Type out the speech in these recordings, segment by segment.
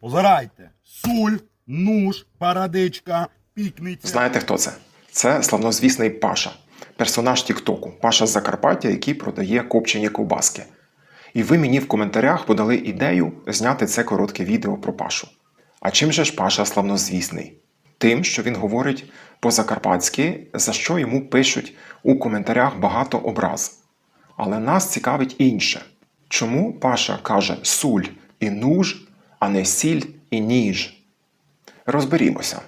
Позирайте. Суль, нуш, парадичка, пікниця. Знаєте, хто це? Це славнозвісний Паша, персонаж Тіктоку, Паша з Закарпаття, який продає копчені ковбаски. І ви мені в коментарях подали ідею зняти це коротке відео про Пашу. А чим же ж Паша славнозвісний? Тим, що він говорить по-закарпатськи, за що йому пишуть у коментарях багато образ. Але нас цікавить інше. Чому Паша каже суль і нуж, а не сіль і ніж? Розберімося.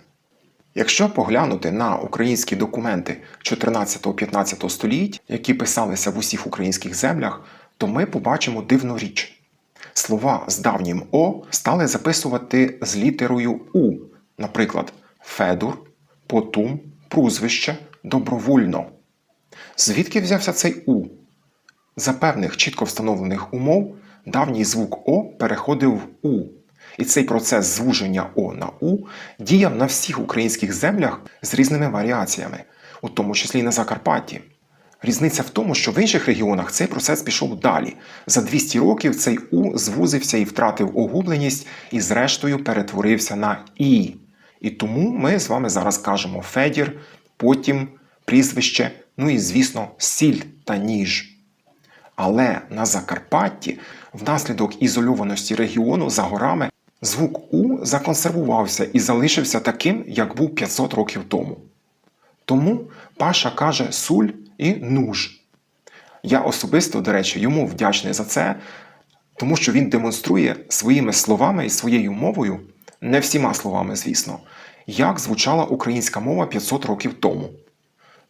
Якщо поглянути на українські документи 14-15 століть, які писалися в усіх українських землях, то ми побачимо дивну річ. Слова з давнім О стали записувати з літерою У, наприклад, Федор, Потум, Прізвище, Добровольно. Звідки взявся цей У? За певних чітко встановлених умов давній звук О переходив в У. І цей процес звуження О на У діяв на всіх українських землях з різними варіаціями, у тому числі й на Закарпатті. Різниця в тому, що в інших регіонах цей процес пішов далі. За 200 років цей У звузився і втратив огубленість, і зрештою перетворився на І. І тому ми з вами зараз кажемо Федір, потім прізвище, ну і, звісно, сіль та ніж. Але на Закарпатті, внаслідок ізольованості регіону за горами, звук У законсервувався і залишився таким, як був 500 років тому. Тому Паша каже суль і нуж. Я особисто, до речі, йому вдячний за це, тому що він демонструє своїми словами і своєю мовою, не всіма словами, звісно, як звучала українська мова 500 років тому.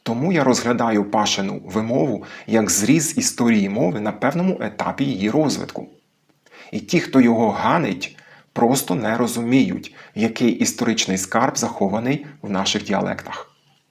Тому я розглядаю Пашину вимову як зріз історії мови на певному етапі її розвитку. І ті, хто його ганить, просто не розуміють, який історичний скарб захований в наших діалектах.